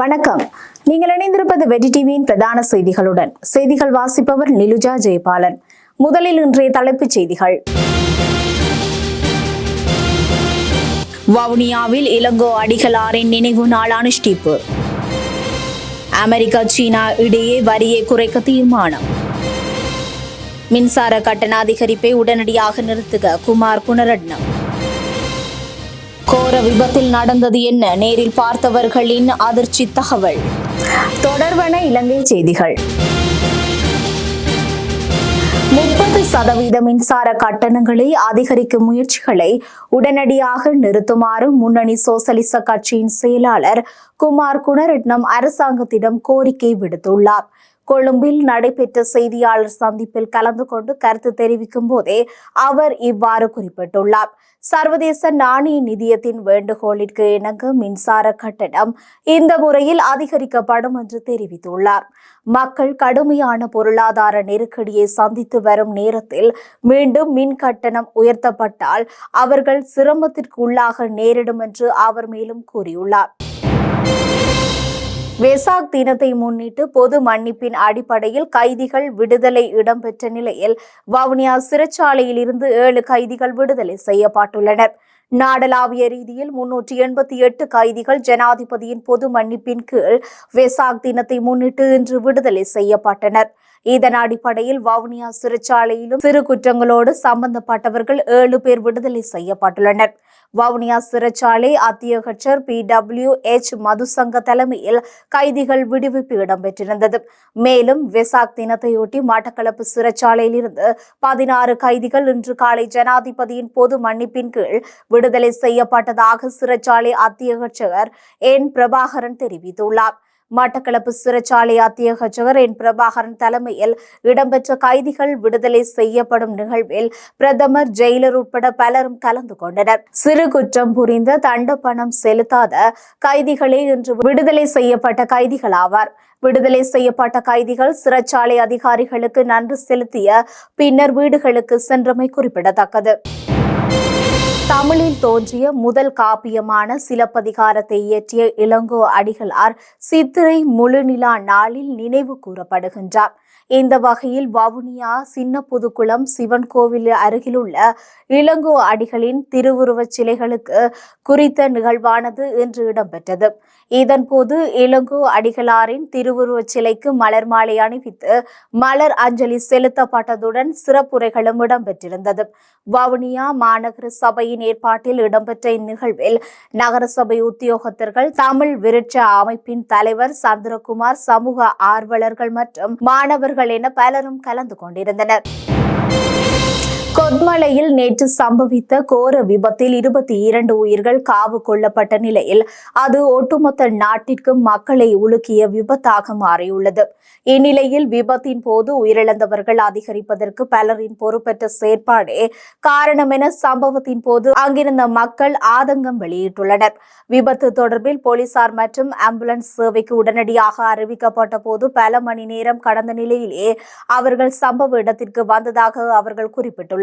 வணக்கம். நீங்கள் இணைந்திருப்பது வெடி டிவியின் பிரதான செய்திகளுடன். செய்திகள் வாசிப்பவர் நிலுஜா ஜெயபாலன். முதலில் இன்றைய தலைப்புச் செய்திகள். வவுனியாவில் இளங்கோ அடிகளாரின் நினைவு நாள் அனுஷ்டிப்பு. அமெரிக்கா சீனா இடையே வரியை குறைக்க தீர்மானம். மின்சார கட்டண அதிகரிப்பை உடனடியாக நிறுத்துக குமார் குணரட்னம் கோர விபத்தில் நடந்தது என்ன? நேரில் பார்த்தவர்களின் அதிர்ச்சி தகவல். தொடர்வன இலங்கை செய்திகள். முப்பது சதவீத மின்சார கட்டணங்களை அதிகரிக்கும் முயற்சிகளை உடனடியாக நிறுத்துமாறு முன்னணி சோசலிச கட்சியின் செயலாளர் குமார் குணரட்னம் அரசாங்கத்திடம் கோரிக்கை விடுத்துள்ளார். கொழும்பில் நடைபெற்ற செய்தியாளர் சந்திப்பில் கலந்து கொண்டு கருத்து தெரிவிக்கும் போதே அவர் இவ்வாறு குறிப்பிட்டுள்ளார். சர்வதேச நாணய நிதியத்தின் வேண்டுகோளிற்கு இணங்க மின்சார கட்டணம் இந்த முறையில் அதிகரிக்கப்படும் என்று தெரிவித்துள்ளார். மக்கள் கடுமையான பொருளாதார நெருக்கடியை சந்தித்து வரும் நேரத்தில் மீண்டும் மின் கட்டணம் உயர்த்தப்பட்டால் அவர்கள் சிரமத்திற்கு உள்ளாக நேரிடும் என்று அவர் மேலும் கூறியுள்ளார். வெசாக் தினத்தை முன்னிட்டு பொது மன்னிப்பின் அடிப்படையில் கைதிகள் விடுதலை இடம்பெற்ற நிலையில் வவுனியா சிறைச்சாலையில் இருந்து ஏழு கைதிகள் விடுதலை செய்யப்பட்டுள்ளனர். நாடளாவிய ரீதியில் முன்னூற்றி எண்பத்தி எட்டு கைதிகள் ஜனாதிபதியின் பொது மன்னிப்பின் கீழ் வெசாக் தினத்தை முன்னிட்டு இன்று விடுதலை செய்யப்பட்டனர். இதன் அடிப்படையில் வவுனியா சிறைச்சாலையிலும் சிறு குற்றங்களோடு சம்பந்தப்பட்டவர்கள் ஏழு பேர் விடுதலை செய்யப்பட்டுள்ளனர். வவுனியா சிறைச்சாலை அத்தியகச்சர் பி டபிள்யூ எச் மதுசங்க தலைமையில் கைதிகள் விடுவிப்பு இடம்பெற்றிருந்தது. மேலும் வெசாக் தினத்தையொட்டி மட்டக்களப்பு சிறைச்சாலையில் இருந்து பதினாறு கைதிகள் இன்று காலை ஜனாதிபதியின் பொது மன்னிப்பின் கீழ் விடுதலை செய்யப்பட்டதாக சிறைச்சாலை அத்தியகச்சர் என். பிரபாகரன் தெரிவித்துள்ளார். மட்டக்களப்பு சிறைச்சாலை அத்தியகச்சகர் என் பிரபாகரன் தலைமையில் இடம்பெற்ற கைதிகள் விடுதலை செய்யப்படும் நிகழ்வில் பிரதமர் ஜெயிலர் உட்பட பலரும் கலந்து கொண்டனர். சிறு குற்றம் புரிந்த தண்ட பணம் செலுத்தாத கைதிகளே இன்று விடுதலை செய்யப்பட்ட கைதிகள் ஆவார். விடுதலை செய்யப்பட்ட கைதிகள் சிறைச்சாலை அதிகாரிகளுக்கு நன்றி செலுத்திய பின்னர் வீடுகளுக்கு சென்றமை குறிப்பிடத்தக்கது. தமிழில் தோன்றிய முதல் காப்பியமான சிலப்பதிகாரத்தை இயற்றிய இளங்கோ அடிகளார் சித்திரை முழுநிலா நாளில் நினைவு கூறப்படுகின்றார். இந்த வகையில் வவுனியா சின்ன புதுக்குளம் சிவன் கோவில் அருகிலுள்ள இளங்கோ அடிகளின் திருவுருவச் சிலைகளுக்கு குறித்த நிகழ்வானது இன்று இடம்பெற்றது. இதன்போது இளங்கோ அடிகளாரின் திருவுருவச் சிலைக்கு மலர் மாலை அணிவித்து மலர் அஞ்சலி செலுத்தப்பட்டதுடன் சிறப்புரைகளும் இடம்பெற்றிருந்தது. வவுனியா மாநகர சபையின் ஏற்பாட்டில் இடம்பெற்ற இந்நிகழ்வில் நகரசபை உத்தியோகத்தர்கள் தமிழ் விருட்ச அமைப்பின் தலைவர் சந்திரகுமார் சமூக ஆர்வலர்கள் மற்றும் மாணவர்கள் என பலரும் கலந்து கொண்டிருந்தனர். கொத்மலையில் நேற்று சம்பவித்த கோர விபத்தில் இருபத்தி இரண்டு உயிர்கள் காவு கொள்ளப்பட்ட நிலையில் அது ஒட்டுமொத்த நாட்டிற்கு மக்களை உலுக்கிய விபத்தாக மாறியுள்ளது. இந்நிலையில் விபத்தின் போது உயிரிழந்தவர்கள் அதிகரிப்பதற்கு பலரின் பொறுப்பற்ற செயற்பாடே காரணம் என சம்பவத்தின் போது அங்கிருந்த மக்கள் ஆதங்கம் வெளியிட்டுள்ளனர். விபத்து தொடர்பில் போலீசார் மற்றும் ஆம்புலன்ஸ் சேவைக்கு உடனடியாக அறிவிக்கப்பட்ட போது பல மணி நேரம் கடந்த நிலையிலே அவர்கள் சம்பவ இடத்திற்கு வந்ததாக அவர்கள் குறிப்பிட்டுள்ளனர்.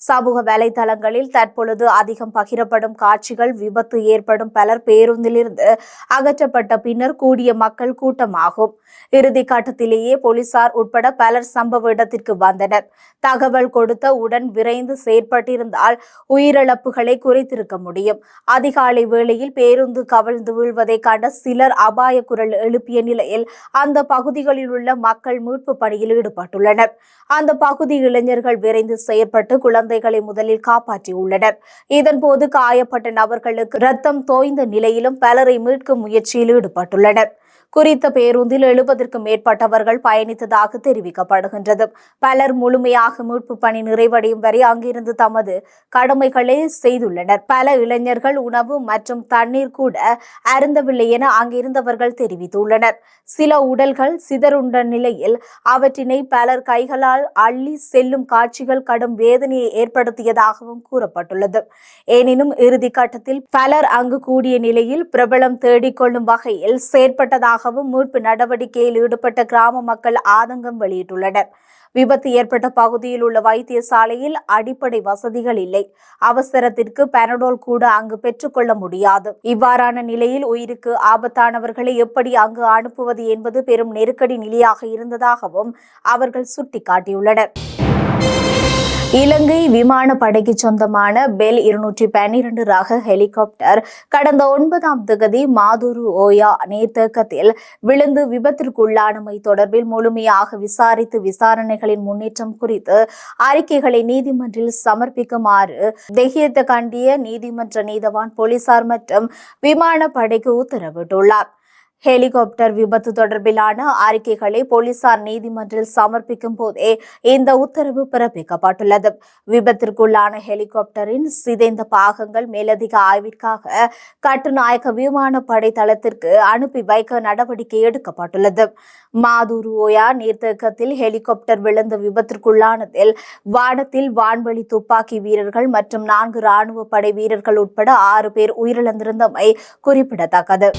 சமூக வலைதளங்களில் தற்பொழுது அதிகம் பகிரப்படும் காட்சிகள் விபத்து ஏற்படும் பலர் பேருந்திலிருந்து அகற்றப்பட்ட பின்னர் கூடிய மக்கள் கூட்டமாகும். இறுதி கட்டத்திலேயே போலீசார் உட்பட பலர் சம்பவ இடத்திற்கு வந்தனர். தகவல் கொடுத்த உடன் விரைந்து செயற்பட்டிருந்தால் உயிரிழப்புகளை குறைத்திருக்க முடியும். அதிகாலை வேளையில் பேருந்து கவிழ்ந்து வீழ்வதை கண்ட சிலர் அபாய குரல் எழுப்பிய நிலையில் அந்த பகுதிகளில் உள்ள மக்கள் மீட்பு பணியில் ஈடுபட்டுள்ளனர். அந்த பகுதி இளைஞர்கள் விரைந்து செயற்பட்டு குழந்தைகளை முதலில் காப்பாற்றியுள்ளனர். இதன்போது காயப்பட்ட நபர்களுக்கு ரத்தம் தோய்ந்த நிலையிலும் பலரை மீட்கும் முயற்சியில் ஈடுபட்டுள்ளனர். குறித்த பேருந்தில் எழுபதற்கும் மேற்பட்டவர்கள் பயணித்ததாக தெரிவிக்கப்படுகின்றது. பலர் முழுமையாக மீட்பு பணி நிறைவடையும் வரை அங்கிருந்து தமது கடமைகளை செய்துள்ளனர். பல இளைஞர்கள் உணவு மற்றும் தண்ணீர் கூட அருந்தவில்லை என அங்கிருந்தவர்கள் தெரிவித்துள்ளனர். சில உடல்கள் சிதறுண்ட நிலையில் அவற்றினை பலர் கைகளால் அள்ளி செல்லும் காட்சிகள் கடும் வேதனையை ஏற்படுத்தியதாகவும் கூறப்பட்டுள்ளது. எனினும் இறுதி கட்டத்தில் பலர் அங்கு கூடிய நிலையில் பிரபலம் தேடிக்கொள்ளும் வகையில் செயற்பட்டதாக ஏற்பட்டதாகவும் மீட்பு நடவடிக்கையில் ஈடுபட்ட கிராம மக்கள் ஆதங்கம் வெளியிட்டுள்ளனர். விபத்து ஏற்பட்ட பகுதியில் உள்ள வைத்தியசாலையில் அடிப்படை வசதிகள் இல்லை. அவசரத்திற்கு பெனடோல் கூட அங்கு பெற்றுக்கொள்ள முடியாது. இவ்வாறான நிலையில் உயிருக்கு ஆபத்தானவர்களை எப்படி அங்கு அனுப்புவது என்பது பெரும் நெருக்கடி நிலையாக இருந்ததாகவும் அவர்கள் சுட்டிக்காட்டியுள்ளனர். இலங்கை விமானப்படைக்கு சொந்தமான பெல் இருநூற்றி பன்னிரண்டு ரக ஹெலிகாப்டர் கடந்த ஒன்பதாம் திகதி மாதுரு ஓயா நீர்த்தேக்கத்தில் விழுந்து விபத்திற்குள்ளானமை தொடர்பில் முழுமையாக விசாரித்து விசாரணைகளின் முன்னேற்றம் குறித்து அறிக்கைகளை நீதிமன்றில் சமர்ப்பிக்குமாறு தெஹியத்த கண்டிய நீதிமன்ற நீதவான் போலீசார் மற்றும் விமானப்படைக்கு உத்தரவிட்டுள்ளார். ஹெலிகாப்டர் விபத்து தொடர்பிலான அறிக்கைகளை போலீசார் நீதிமன்றில் சமர்ப்பிக்கும் போதே இந்த உத்தரவு பிறப்பிக்கப்பட்டுள்ளது. விபத்திற்குள்ளான ஹெலிகாப்டரின் சிதைந்த பாகங்கள் மேலதிக ஆய்விற்காக கட்டுநாயக்க விமானப்படை தளத்திற்கு அனுப்பி வைக்க நடவடிக்கை எடுக்கப்பட்டுள்ளது. மாதூர் ஓயா நீர்த்தேக்கத்தில் ஹெலிகாப்டர் விழுந்த விபத்திற்குள்ளானதில் வானத்தில் வான்வழி துப்பாக்கி வீரர்கள் மற்றும் நான்கு ராணுவ படை வீரர்கள் உட்பட ஆறு பேர் உயிரிழந்திருந்தமை குறிப்பிடத்தக்கது.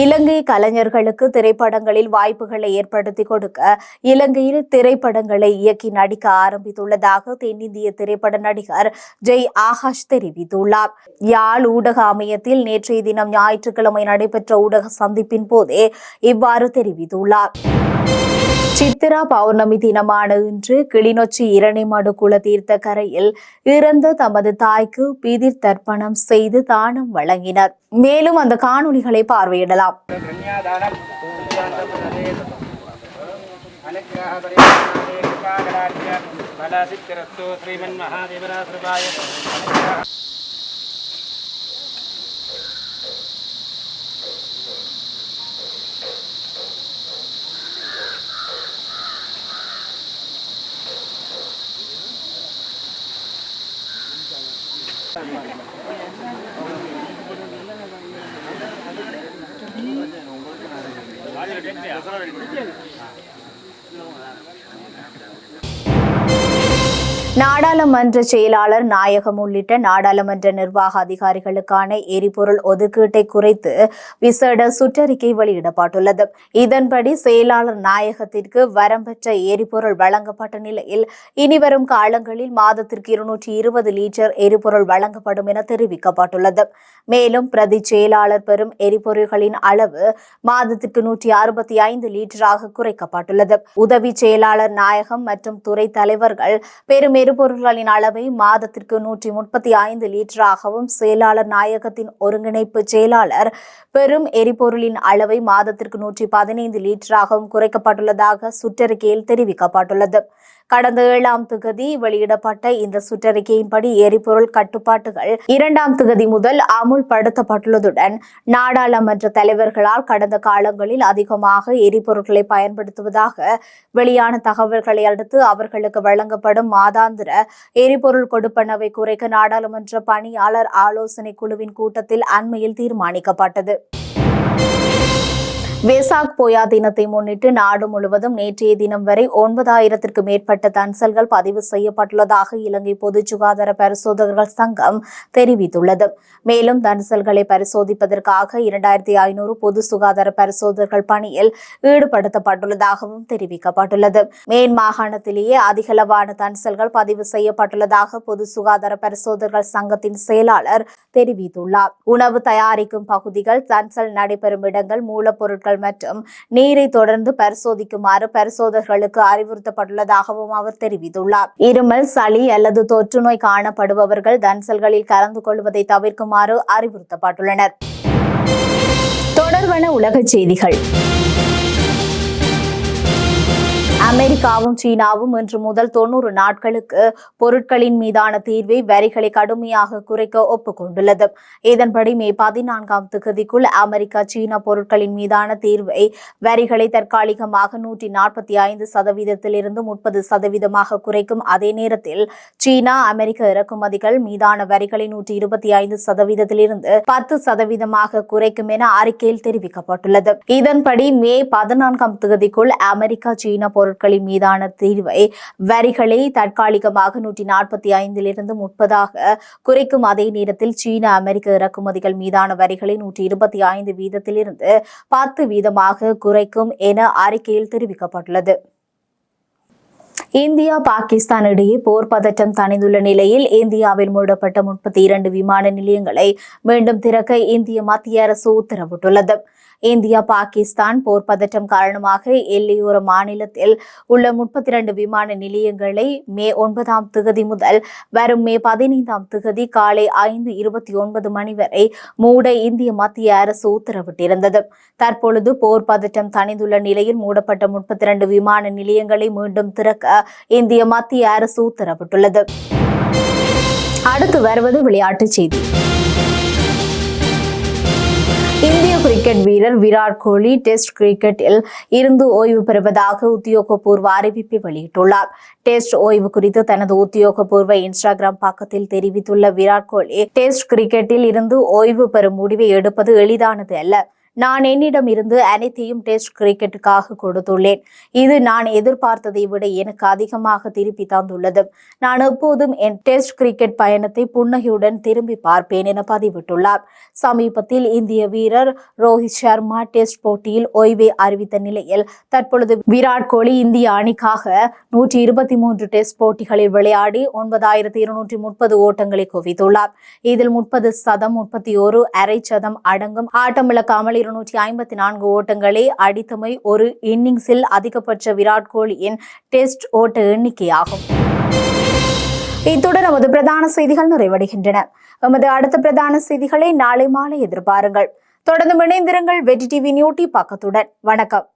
இலங்கை கலைஞர்களுக்கு திரைப்படங்களில் வாய்ப்புகளை ஏற்படுத்தி கொடுக்க இலங்கையில் திரைப்படங்களை இயக்கி நடிக்க ஆரம்பித்துள்ளதாக தென்னிந்திய திரைப்பட நடிகர் ஜெய் ஆகாஷ் தெரிவித்துள்ளார். யாழ் ஊடக அமையத்தில் நேற்றைய தினம் ஞாயிற்றுக்கிழமை நடைபெற்ற ஊடக சந்திப்பின் போதே இவ்வாறு தெரிவித்துள்ளார். சித்திரா பௌர்ணமி தினமான இன்று கிளிநொச்சி இரணிமடு குலதீர்த்த கரையில் இறந்த தமது தாய்க்கு பிதிர் தர்ப்பணம் செய்து தானம் வழங்கினர். மேலும் அந்த காணொலிகளை பார்வையிடலாம். அனுகிரக உங்களுக்கு நாடாளுமன்ற செயலாளர் நாயகம் உள்ளிட்ட நாடாளுமன்ற நிர்வாக அதிகாரிகளுக்கான எரிபொருள் ஒதுக்கீட்டை குறைத்து விசேட சுற்றறிக்கை வெளியிடப்பட்டுள்ளது. இதன்படி செயலாளர் நாயகத்திற்கு வரம்பற்ற எரிபொருள் வழங்கப்பட்ட நிலையில் இனிவரும் காலங்களில் மாதத்திற்கு இருநூற்றி இருபது லீட்டர் எரிபொருள் வழங்கப்படும் என தெரிவிக்கப்பட்டுள்ளது. மேலும் பிரதி செயலாளர் பெறும் எரிபொருள்களின் அளவு மாதத்திற்கு நூற்றி அறுபத்தி ஐந்து லீட்டராக குறைக்கப்பட்டுள்ளது. உதவி செயலாளர் நாயகம் மற்றும் துறை தலைவர்கள் பெருமே எரிபொருள்களின் அளவை மாதத்திற்கு நூற்றி முப்பத்தி ஐந்து லிட்டராகவும் செயலாளர் நாயகத்தின் ஒருங்கிணைப்பு செயலாளர் பெரும் எரிபொருளின் அளவை மாதத்திற்கு நூற்றி பதினைந்து லிட்டராகவும் குறைக்கப்பட்டுள்ளதாக சுற்றறிக்கையில் தெரிவிக்கப்பட்டுள்ளது. கடந்த ஏழாம் தொகுதி வெளியிடப்பட்ட இந்த சுற்றறிக்கையின்படி எரிபொருள் கட்டுப்பாட்டுகள் இரண்டாம் தொகுதி முதல் அமுல்படுத்தப்பட்டுள்ளதுடன் நாடாளுமன்ற தலைவர்களால் கடந்த காலங்களில் அதிகமாக எரிபொருட்களை பயன்படுத்துவதாக வெளியான தகவல்களை அடுத்து அவர்களுக்கு வழங்கப்படும் மாதாந்திர எரிபொருள் கொடுப்பனவை குறைக்க நாடாளுமன்ற பணியாளர் ஆலோசனை குழுவின் கூட்டத்தில் அண்மையில் தீர்மானிக்கப்பட்டது. வேசாக் போயா தினத்தை முன்னிட்டு நாடு முழுவதும் நேற்றைய தினம் வரை ஒன்பதாயிரத்திற்கு மேற்பட்ட தன்சல்கள் பதிவு செய்யப்பட்டுள்ளதாக இலங்கை பொது சுகாதார பரிசோதகர்கள் சங்கம் தெரிவித்துள்ளது. மேலும் தன்சல்களை பரிசோதிப்பதற்காக இரண்டாயிரத்தி ஐநூறு பொது சுகாதார பரிசோதகர்கள் பணியில் ஈடுபடுத்தப்பட்டுள்ளதாகவும் தெரிவிக்கப்பட்டுள்ளது. மேன் மாகாணத்திலேயே அதிகளவான தன்சல்கள் பதிவு செய்யப்பட்டுள்ளதாக பொது சுகாதார பரிசோதகர்கள் சங்கத்தின் செயலாளர் தெரிவித்துள்ளார். உணவு தயாரிக்கும் பகுதிகள் தன்சல் நடைபெறும் இடங்கள் மூலப்பொருட்கள் மற்றும் நீரை தொடர்ந்து பரிசோதிக்குமாறு பரிசோதகர்களுக்கு அறிவுறுத்தப்பட்டுள்ளதாகவும் அவர் தெரிவித்துள்ளார். இருமல் சளி அல்லது தொற்றுநோய் காணப்படுபவர்கள் தன்சல்களில் கலந்து கொள்வதை தவிர்க்குமாறு அறிவுறுத்தப்பட்டுள்ளனர். தொடர்பான உலகச் செய்திகள். அமெரிக்காவும் சீனாவும் இன்று முதல் தொன்னூறு நாட்களுக்கு பொருட்களின் மீதான தீர்வை வரிகளை கடுமையாக குறைக்க ஒப்புக்கொண்டுள்ளது. இதன்படி மே பதினான்காம் திகதிக்குள் அமெரிக்கா சீனா பொருட்களின் மீதான தீர்வை வரிகளை தற்காலிகமாக நூற்றி நாற்பத்தி ஐந்து சதவீதத்திலிருந்து முப்பது சதவீதமாக குறைக்கும். அதே நேரத்தில் சீனா அமெரிக்க இறக்குமதிகள் மீதான வரிகளை நூற்றி இருபத்தி ஐந்து சதவீதத்திலிருந்து பத்து சதவீதமாக குறைக்கும் என அறிக்கையில் தெரிவிக்கப்பட்டுள்ளது. இதன்படி மே பதினான்காம் தேதிக்குள் அமெரிக்கா சீனா பொருட்கள் பொருட்களின் மீதான தீர்வை வரிகளை தற்காலிகமாக நூற்றி நாற்பத்தி ஐந்திலிருந்து முப்பதாக குறைக்கும் அதே நேரத்தில் சீன அமெரிக்க இறக்குமதிகள் மீதான வரிகளை நூற்றி இருபத்தி ஐந்து வீதத்திலிருந்து பத்து வீதமாக குறைக்கும் என அறிக்கையில் தெரிவிக்கப்பட்டுள்ளது. இந்தியா பாகிஸ்தான் இடையே போர் பதற்றம் தணிந்துள்ள நிலையில் இந்தியாவில் மூடப்பட்ட முப்பத்தி இரண்டு விமான நிலையங்களை மீண்டும் திறக்க இந்திய மத்திய அரசு உத்தரவிட்டுள்ளது. இந்தியா பாகிஸ்தான் போர் பதற்றம் காரணமாக எல்லையோர மாநிலத்தில் உள்ள முப்பத்தி இரண்டு விமான நிலையங்களை மே ஒன்பதாம் திகதி முதல் வரும் மே பதினைந்தாம் திகதி காலை ஐந்து இருபத்தி ஒன்பது மணி வரை மூட இந்திய மத்திய அரசு உத்தரவிட்டிருந்தது. தற்பொழுது போர் பதற்றம் தணிந்துள்ள நிலையில் மூடப்பட்ட முப்பத்தி இரண்டு விமான நிலையங்களை மீண்டும் திறக்க இந்திய மத்திய அரசு உத்தரவிட்டுள்ளது. அடுத்து வருவது விளையாட்டுச் செய்தி. கிரிக்கெட் வீரர் விராட் கோலி டெஸ்ட் கிரிக்கெட்டில் இருந்து ஓய்வு பெறுவதாக உத்தியோகபூர்வ அறிவிப்பை வெளியிட்டுள்ளார். டெஸ்ட் ஓய்வு குறித்து தனது உத்தியோகபூர்வ இன்ஸ்டாகிராம் பக்கத்தில் தெரிவித்துள்ள விராட் கோலி டெஸ்ட் கிரிக்கெட்டில் இருந்து ஓய்வு பெறும் முடிவை எடுப்பது எளிதானது அல்ல. நான் என்னிடம் இருந்து அனைத்தையும் டெஸ்ட் கிரிக்கெட்டுக்காக கொடுத்துள்ளேன். இது நான் எதிர்பார்த்ததை விட எனக்கு அதிகமாக திருப்பி தந்துள்ளது. நான் எப்போதும் என் டெஸ்ட் கிரிக்கெட் பயணத்தை புன்னகையுடன் திரும்பி பார்ப்பேன் என பதிவிட்டுள்ளார். சமீபத்தில் இந்திய வீரர் ரோஹித் சர்மா டெஸ்ட் போட்டியில் ஓய்வை அறிவித்த நிலையில் தற்பொழுது விராட் கோலி இந்திய அணிக்காக நூற்றி இருபத்தி மூன்று டெஸ்ட் போட்டிகளில் விளையாடி ஒன்பதாயிரத்தி இருநூற்றி முப்பது ஓட்டங்களை குவித்துள்ளார். இதில் முப்பது சதம் முப்பத்தி ஒரு அரை சதம் அடங்கும் ஆட்டமிழக்காமல் இருநூற்றி ஐம்பத்தி நான்கு ஓட்டங்களை அடித்தமை ஒரு இன்னிங்ஸில் அதிகபட்ச விராட் கோலியின் டெஸ்ட் ஓட்ட எண்ணிக்கையாகும். இத்துடன் நமது பிரதான செய்திகள் நிறைவடைகின்றன. நமது அடுத்த பிரதான செய்திகளை நாளை மாலை எதிர்பாருங்கள். தொடர்ந்து இணைந்திருங்கள் வெற்றி டிவி நியூட்டி பக்கத்துடன். வணக்கம்.